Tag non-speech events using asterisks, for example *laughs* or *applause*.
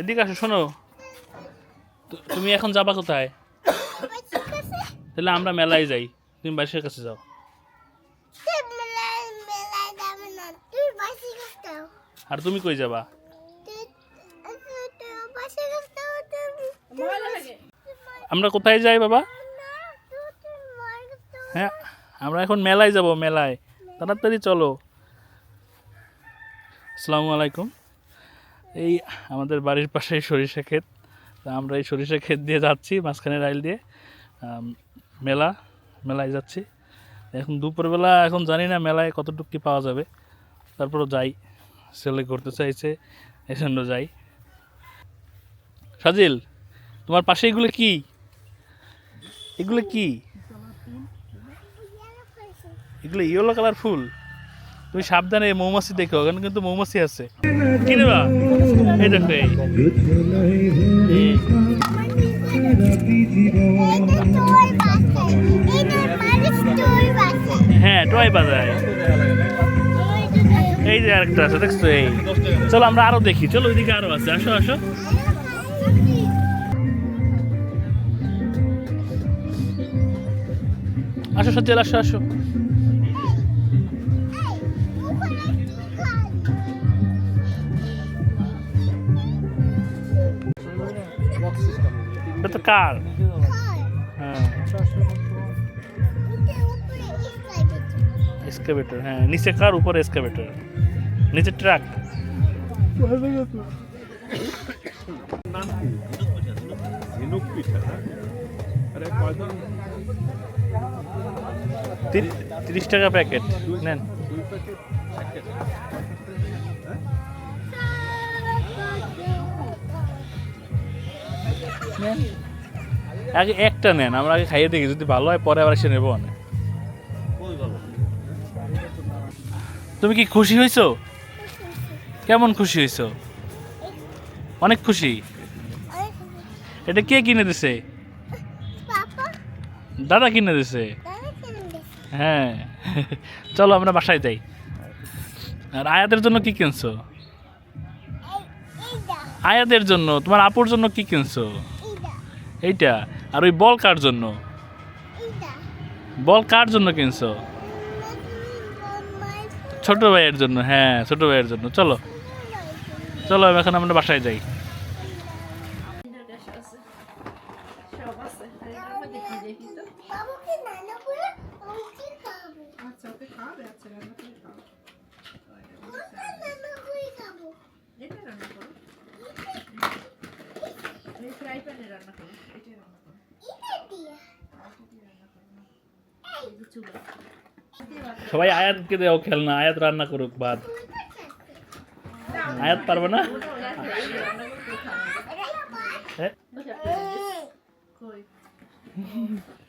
এদিকে আসো, শোনো। তুমি এখন যাবা কোথায়? তাহলে আমরা মেলায় যাই। তুমি বাসের কাছে যাও। আর তুমি কই যাবা? আমরা কোথায় যাই, বাবা? হ্যাঁ আমরা এখন মেলায় যাব, মেলায়। তাড়াতাড়ি চলো। আসসালামু আলাইকুম। এই আমাদের বাড়ির পাশে সরিষা ক্ষেত। তা আমরা এই সরিষা ক্ষেত দিয়ে যাচ্ছি, মাঝখানে রাইল দিয়ে। মেলা, মেলায় যাচ্ছি। এখন দুপুরবেলা এখন জানি না মেলায় কতটুকু কী পাওয়া যাবে। তারপরও যাই ছেলে করতে চাইছে জন্য যাই। সাজিল, তোমার পাশে এগুলো কি? এগুলো কি? এগুলো ইয়েলো কালার ফুল। তুমি সাবধানে মৌমাছি দেখো, ওখানে কিন্তু মৌমাছি আছে। কি দেবা এই দেখো। হ্যাঁ টয় বাজায়। এই যে আরেকটা আছে, দেখছ এই। চলো আমরা আরও দেখি, চলো ওইদিকে আরও আছে, আসো আসো। আসো, সজ্জাল, আসো আসো। এটা তো কার? হ্যাঁ। এক্সকাভেটর হ্যাঁ নিচে কার, উপরে এক্সকাভেটর নিচে ট্রাক তিরিশ টাকা প্যাকেট, নেন। আগে একটা নেন, আমরা আগে খাইয়ে দেখি, যদি ভালো হয় পরে আবার এসে নেব তুমি কি খুশি হয়েছো কেমন খুশি হয়েছো অনেক খুশি? এটা কে কিনে দিছে? দাদা কিনে দিছে? হ্যাঁ। চলো, আমরা বাসায় যাই। আর আয়াদের জন্য কি কিনছো? আয়াতের জন্য তোমার আপুর জন্য কি কিনছো? এইটা। আর ওই বল কার জন্য? বল কার জন্য কিনছো? ছোট ভাইয়ের জন্য হ্যাঁ ছোট ভাইয়ের জন্য। চলো। চলো এখন আমরা বাসায় যাই। আচ্ছা ওকে খাওয়াবে আচ্ছা রান্না করে খাওয়াবে এটা রান্না করো এই ফ্রাই প্যানে রান্না করো এটা রান্না করো। সবাই আয়াতকে দেও খেলনা আয়াত রান্না করুক বাদ। আয়াত পারবে না? হ্যাঁ। কই? *laughs*